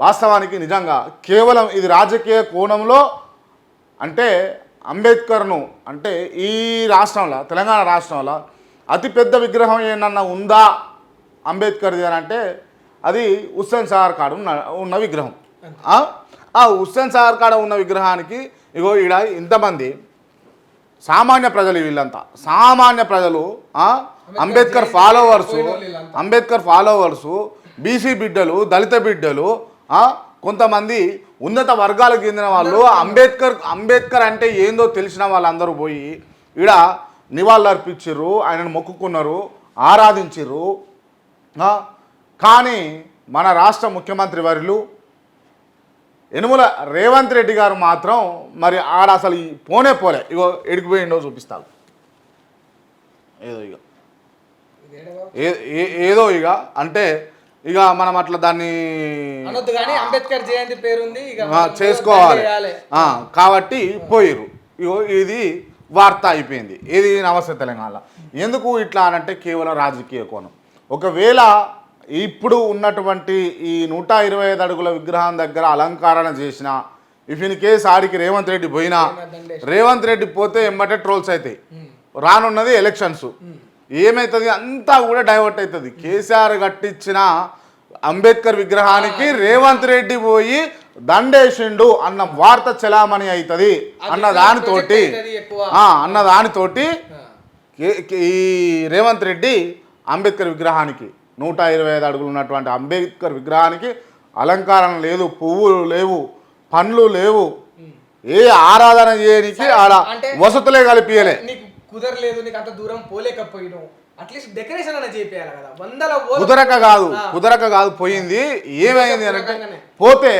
వాస్తవానికి నిజంగా కేవలం ఇది రాజకీయ కోణంలో అంటే అంబేద్కర్ను అంటే ఈ రాష్ట్రంలో తెలంగాణ రాష్ట్రంలో అతిపెద్ద విగ్రహం ఏమన్నా ఉందా అంబేద్కర్ది అని అంటే అది హుస్సేన్ సాగర్ కాడ ఉన్న ఉన్న విగ్రహం ఆ? హుస్సేన్ సాగర్ కాడ ఉన్న విగ్రహానికి ఇగో ఈడ ఇంతమంది సామాన్య ప్రజలు వీళ్ళంతా సామాన్య ప్రజలు? Ambedkar followers Ambedkar followers BC బిడ్డలు దళిత బిడ్డలు? కొంతమంది ఉన్నత వర్గాలకు చెందిన వాళ్ళు అంబేద్కర్ అంబేద్కర్ అంటే ఏందో తెలిసిన వాళ్ళందరూ పోయి ఈడ నివాళులు అర్పించారు ఆయనను మొక్కుకున్నారు ఆరాధించారు కానీ మన రాష్ట్ర ముఖ్యమంత్రి వర్యులు యనుమల రేవంత్ రెడ్డి గారు మాత్రం మరి ఆడ అసలు ఈ పోనే పోలే. ఇగో ఎడికిపోయిండో చూపిస్తాను. ఏదో ఇక ఏ- ఏదో ఇక అంటే ఇక మనం అట్లా దాన్ని అనొద్దు కానీ అంబేద్కర్ జయంతి పేరుంది ఇక చేసుకోవాలి. కాబట్టి పోయిరు ఇది వార్త అయిపోయింది. ఇది నమస్తే తెలంగాణ. ఎందుకు ఇట్లా అనంటే కేవలం రాజకీయ కోణం. ఒకవేళ ఇప్పుడు ఉన్నటువంటి ఈ నూట ఇరవై ఐదు అడుగుల విగ్రహం దగ్గర అలంకరణ చేసిన ఇఫ్ ఇన్ కేస్ ఆడికి రేవంత్ రెడ్డి పోయినా రేవంత్ రెడ్డి పోతే ఎమ్మటే ట్రోల్స్ అవుతాయి రానున్నది ఎలక్షన్స్. ఏమవుతుంది అంతా కూడా డైవర్ట్ అవుతుంది కేసీఆర్ కట్టించిన అంబేద్కర్ విగ్రహానికి రేవంత్ రెడ్డి పోయి దండేసిండు అన్న వార్త చలామణి అవుతుంది అన్న దానితోటి. అన్న దానితోటి ఈ రేవంత్ రెడ్డి అంబేద్కర్ విగ్రహానికి నూట ఇరవై ఐదు అడుగులు ఉన్నటువంటి అంబేద్కర్ విగ్రహానికి అలంకారం లేదు పువ్వులు లేవు పండ్లు లేవు. ఏ ఆరాధన చేయడానికి ఆడ వసతులే కలిపియలే. కుదరలేదు నీకు అంత దూరం పోలేకపోయినావు. అట్లీస్ట్ డెకరేషన్ అన్న చేపియాలి కదా. వందల కుదరక కాదు కుదరక కాదు పోయింది. ఏమైంది అంటే. పోతే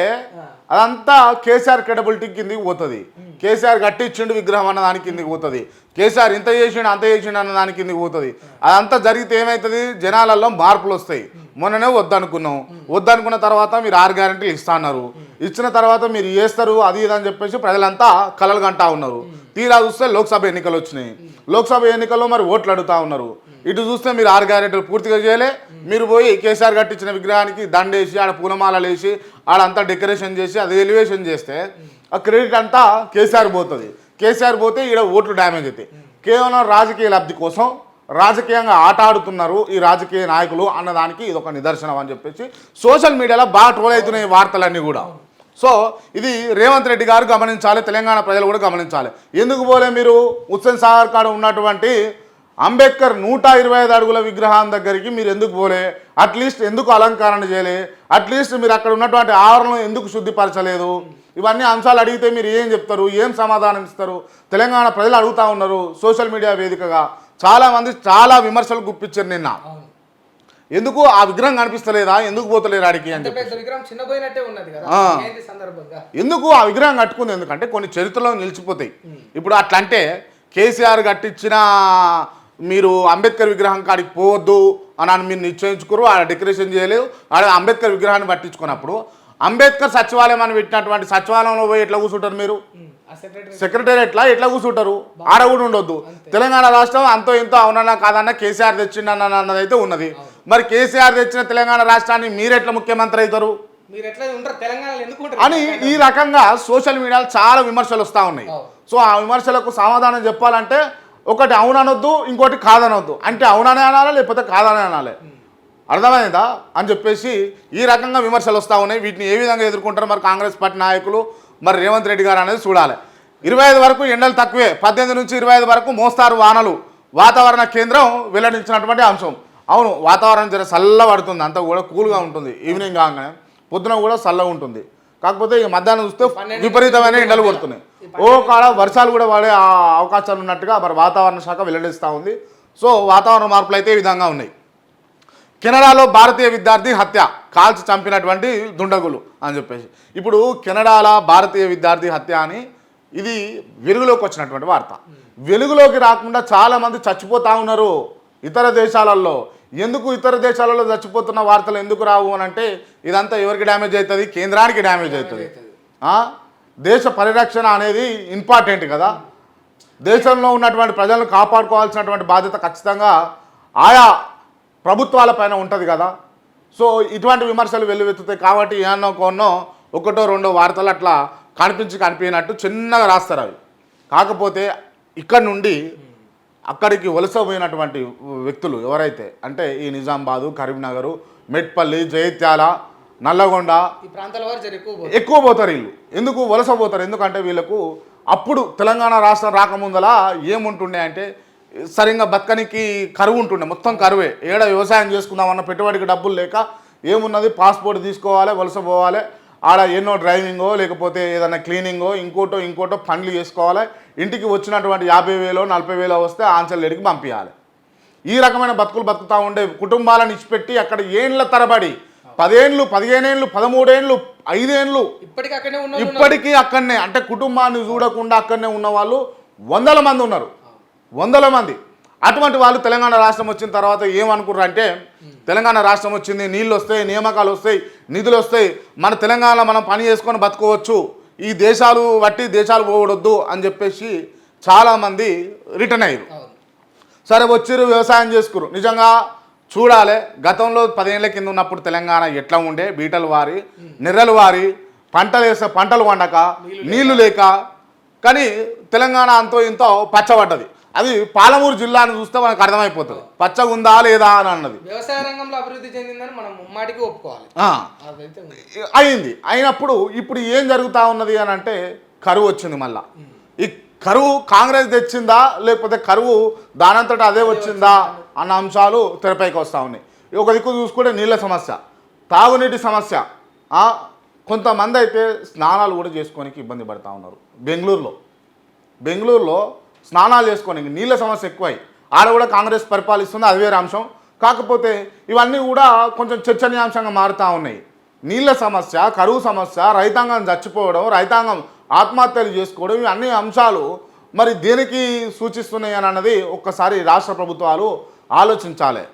అదంతా కేసీఆర్ క్రెడబిలిటీ కిందికి పోతుంది. కేసీఆర్ కట్టించిండు విగ్రహం అన్న దాని కిందికి పోతుంది. కేసీఆర్ ఇంత చేసిండు అంత చేసిండు అన్న దాని కిందికి పోతుంది. అదంతా జరిగితే ఏమవుతుంది జనాలలో మార్పులు వస్తాయి. మొన్ననే వద్దనుకున్నాం. వద్దనుకున్న తర్వాత మీరు ఆరు గ్యారెంటీలు ఇస్తాన్నారు ఇచ్చిన తర్వాత మీరు చేస్తారు అది ఇది అని చెప్పేసి ప్రజలంతా కలలు కంటా ఉన్నారు. తీరా చూస్తే లోక్సభ ఎన్నికలు వచ్చినాయి. లోక్సభ ఎన్నికల్లో మరి ఓట్లు అడుగుతా ఉన్నారు. ఇటు చూస్తే మీరు ఆరు గ్యారెంటీలు పూర్తిగా చేయలే. మీరు పోయి కేసీఆర్ కట్టించిన విగ్రహానికి దండేసి ఆడ పూలమాలలు వేసి ఆడంతా డెకరేషన్ చేసి అది ఎలివేషన్ చేస్తే ఆ క్రెడిట్ అంతా కేసీఆర్ పోతుంది. కేసీఆర్ పోతే ఈడ ఓట్లు డ్యామేజ్ అవుతాయి. కేవలం రాజకీయ లబ్ధి కోసం రాజకీయంగా ఆట ఆడుతున్నారు ఈ రాజకీయ నాయకులు అన్నదానికి ఇది ఒక నిదర్శనం అని చెప్పేసి సోషల్ మీడియాలో బాగా ట్రోల్ అవుతున్నాయి ఈ వార్తలన్నీ కూడా. సో ఇది రేవంత్ రెడ్డి గారు గమనించాలి తెలంగాణ ప్రజలు కూడా గమనించాలి. ఎందుకు పోలే మీరు హుస్సేన్ సాగర్ కాడ ఉన్నటువంటి అంబేద్కర్ నూట ఇరవై ఐదు అడుగుల విగ్రహం దగ్గరికి మీరు ఎందుకు పోలే? అట్లీస్ట్ ఎందుకు అలంకరణ చేయలే? అట్లీస్ట్ మీరు అక్కడ ఉన్నటువంటి ఆవరణను ఎందుకు శుద్ధిపరచలేదు? ఇవన్నీ అంశాలు అడిగితే మీరు ఏం చెప్తారు? ఏం సమాధానం ఇస్తారు? తెలంగాణ ప్రజలు అడుగుతా ఉన్నారు సోషల్ మీడియా వేదికగా. చాలామంది చాలా విమర్శలు గుప్పించారు నిన్న. ఎందుకు ఆ విగ్రహం కనిపిస్తలేదా? ఎందుకు పోతలేరు ఆడికి అని ఎందుకు ఆ విగ్రహం కట్టుకుంది? ఎందుకంటే కొన్ని చరిత్రలో నిలిచిపోతాయి. ఇప్పుడు అట్లా అంటే కేసీఆర్ కట్టించిన మీరు అంబేద్కర్ విగ్రహం కాడికి పోవద్దు అని మీరు నిశ్చయించుకోరు ఆడ డెకరేషన్ చేయలేదు. ఆడ అంబేద్కర్ విగ్రహాన్ని పట్టించుకున్నప్పుడు అంబేద్కర్ సచివాలయం అని పెట్టినటువంటి సచివాలయంలో పోయి ఎట్లా కూర్చుంటారు మీరు? ఆ సెక్రటరీ సెక్రటేరియట్లా ఎట్లా? కూర్చుంటారు? ఆడ కూడా ఉండొద్దు. తెలంగాణ రాష్ట్రం అంతో ఇంతో అవునన్నా కాదన్నా కేసీఆర్ తెచ్చిండన్న అన్నది అయితే ఉన్నది. మరి కేసీఆర్ తెచ్చిన తెలంగాణ రాష్ట్రాన్ని మీరెట్లా ముఖ్యమంత్రి అవుతారు? అని ఈ రకంగా సోషల్ మీడియాలో చాలా విమర్శలు వస్తూ ఉన్నాయి. సో ఆ విమర్శలకు సమాధానం చెప్పాలంటే ఒకటి అవుననొద్దు ఇంకోటి కాదనొద్దు. అంటే అవుననే అనాలి లేకపోతే కాదనే అనాలి. అర్థమైందా? అని చెప్పేసి ఈ రకంగా విమర్శలు వస్తూ ఉన్నాయి. వీటిని ఏ విధంగా ఎదుర్కొంటారు మరి కాంగ్రెస్ పార్టీ నాయకులు మరి రేవంత్ రెడ్డి గారు అనేది చూడాలి. ఇరవై ఐదు వరకు ఎండలు తక్కువే. పద్దెనిమిది నుంచి ఇరవై ఐదు వరకు మోస్తారు వానలు. వాతావరణ కేంద్రం వెల్లడించినటువంటి అంశం. అవును వాతావరణం జర చల్ల పడుతుంది అంతా కూడా కూల్గా ఉంటుంది. ఈవినింగ్ కాగానే. పొద్దున కూడా చల్లగా ఉంటుంది. కాకపోతే ఇక మధ్యాహ్నం చూస్తే విపరీతమైన ఎండలు కొడుతున్నాయి. ఓ కాడ వర్షాలు కూడా పడే ఆ అవకాశాలు ఉన్నట్టుగా మరి వాతావరణ శాఖ వెల్లడిస్తూ ఉంది. సో వాతావరణ మార్పులు అయితే ఈ విధంగా ఉన్నాయి. కెనడాలో భారతీయ విద్యార్థి హత్య కాల్చి చంపినటువంటి దుండగులు అని చెప్పేసి. ఇప్పుడు కెనడాలో భారతీయ విద్యార్థి హత్య అని ఇది వెలుగులోకి వచ్చినటువంటి వార్త. వెలుగులోకి రాకుండా చాలామంది చచ్చిపోతా ఉన్నారు ఇతర దేశాలలో. ఎందుకు ఇతర దేశాలలో చచ్చిపోతున్న వార్తలు ఎందుకు రావు అని అంటే ఇదంతా ఎవరికి డ్యామేజ్ అవుతుంది? కేంద్రానికి డ్యామేజ్ అవుతుంది. దేశ పరిరక్షణ అనేది ఇంపార్టెంట్ కదా. దేశంలో ఉన్నటువంటి ప్రజలను కాపాడుకోవాల్సినటువంటి బాధ్యత ఖచ్చితంగా ఆయా ప్రభుత్వాల పైన ఉంటుంది కదా. సో ఇటువంటి విమర్శలు వెల్లువెత్తుతాయి కాబట్టి ఏమన్నా కొన్నో ఒకటో రెండో వార్తలు అట్లా కనిపించి కనిపించినట్టు చిన్నగా రాస్తారు అవి. కాకపోతే ఇక్కడ నుండి అక్కడికి వలస పోయినటువంటి వ్యక్తులు ఎవరైతే అంటే ఈ నిజామాబాదు కరీంనగరు మెట్పల్లి జైత్యాల నల్లగొండ ఈ ప్రాంతాల వారు జర ఎక్కువ పోతారు. ఎక్కువ పోతారు వీళ్ళు. ఎందుకు వలస పోతారు? ఎందుకంటే వీళ్ళకు అప్పుడు తెలంగాణ రాష్ట్రం రాకముందల ఏముంటుండే అంటే సరిగ్గా బతకనికి కరువు ఉంటుండే మొత్తం కరువే. ఏడ వ్యవసాయం చేసుకుందామన్న పెట్టుబడికి డబ్బులు లేక ఏమున్నది? పాస్పోర్ట్ తీసుకోవాలి వలస పోవాలి. ఆడ ఎన్నో డ్రైవింగో లేకపోతే ఏదైనా క్లీనింగో ఇంకోటో ఇంకోటో పనులు చేసుకోవాలి. ఇంటికి వచ్చినటువంటి యాభై వేలో నలభై వేలో వస్తే ఆంచల్ ఎడికి పంపించాలి ఈ రకమైన బతుకులు బతుకుతూ ఉండే కుటుంబాలను ఇచ్చిపెట్టి అక్కడ ఏండ్ల తరబడి పదేండ్లు పదిహేనేండ్లు పదమూడేండ్లు ఐదేండ్లు ఇప్పటికీ అక్కడనే ఉన్న. ఇప్పటికీ అక్కడనే అంటే కుటుంబాన్ని చూడకుండా అక్కడనే ఉన్న వాళ్ళు వందల మంది ఉన్నారు. వందల మంది. అటువంటి వాళ్ళు తెలంగాణ రాష్ట్రం వచ్చిన తర్వాత ఏమనుకుర్రు అంటే తెలంగాణ రాష్ట్రం వచ్చింది నీళ్ళు వస్తాయి నియామకాలు వస్తాయి నిధులు వస్తాయి మన తెలంగాణ మనం పని చేసుకొని బతుకోవచ్చు. ఈ దేశాలు బట్టి దేశాలు పోవడొద్దు అని చెప్పేసి చాలామంది రిటర్న్ అయ్యారు. సరే వచ్చిర్రు వ్యవసాయం చేసుకురు నిజంగా చూడాలి గతంలో పదేళ్ళ కింద ఉన్నప్పుడు తెలంగాణ ఎట్లా ఉండే? బీటలు వారి నెర్రలు వారి పంటలు వేసే పంటలు వండక నీళ్ళు లేక. కానీ తెలంగాణ అంతో ఇంతో పచ్చబడ్డది. అది పాలమూరు జిల్లాను చూస్తే మనకు అర్థమైపోతుంది. పచ్చగా ఉందా లేదా అని అన్నది. వ్యవసాయ రంగంలో అభివృద్ధి చెందిందని మనం ముమ్మాటికి ఒప్పుకోవాలి. అయింది. అయినప్పుడు ఇప్పుడు ఏం జరుగుతూ ఉన్నది అని అంటే కరువు వచ్చింది మళ్ళా. ఈ కరువు కాంగ్రెస్ తెచ్చిందా? లేకపోతే కరువు దానంతట అదే వచ్చిందా? అన్న అంశాలు తెరపైకి వస్తూ ఉన్నాయి. ఒక దిక్కు చూసుకుంటే నీళ్ళ సమస్య తాగునీటి సమస్య కొంతమంది అయితే స్నానాలు కూడా చేసుకోనికి ఇబ్బంది పడతా ఉన్నారు. బెంగళూరులో. బెంగళూరులో స్నానాలు చేసుకొని నీళ్ళ సమస్య ఎక్కువై. ఆడ కూడా కాంగ్రెస్ పరిపాలిస్తుంది అది వేరే అంశం. కాకపోతే ఇవన్నీ కూడా కొంచెం చర్చనీయాంశంగా మారుతూ ఉన్నాయి. నీళ్ళ సమస్య కరువు సమస్య రైతాంగం చచ్చిపోవడం రైతాంగం ఆత్మహత్యలు చేసుకోవడం ఇవి అన్ని అంశాలు మరి దేనికి సూచిస్తున్నాయి అని అన్నది ఒక్కసారి రాష్ట్ర ప్రభుత్వాలు ఆలోచించాలి.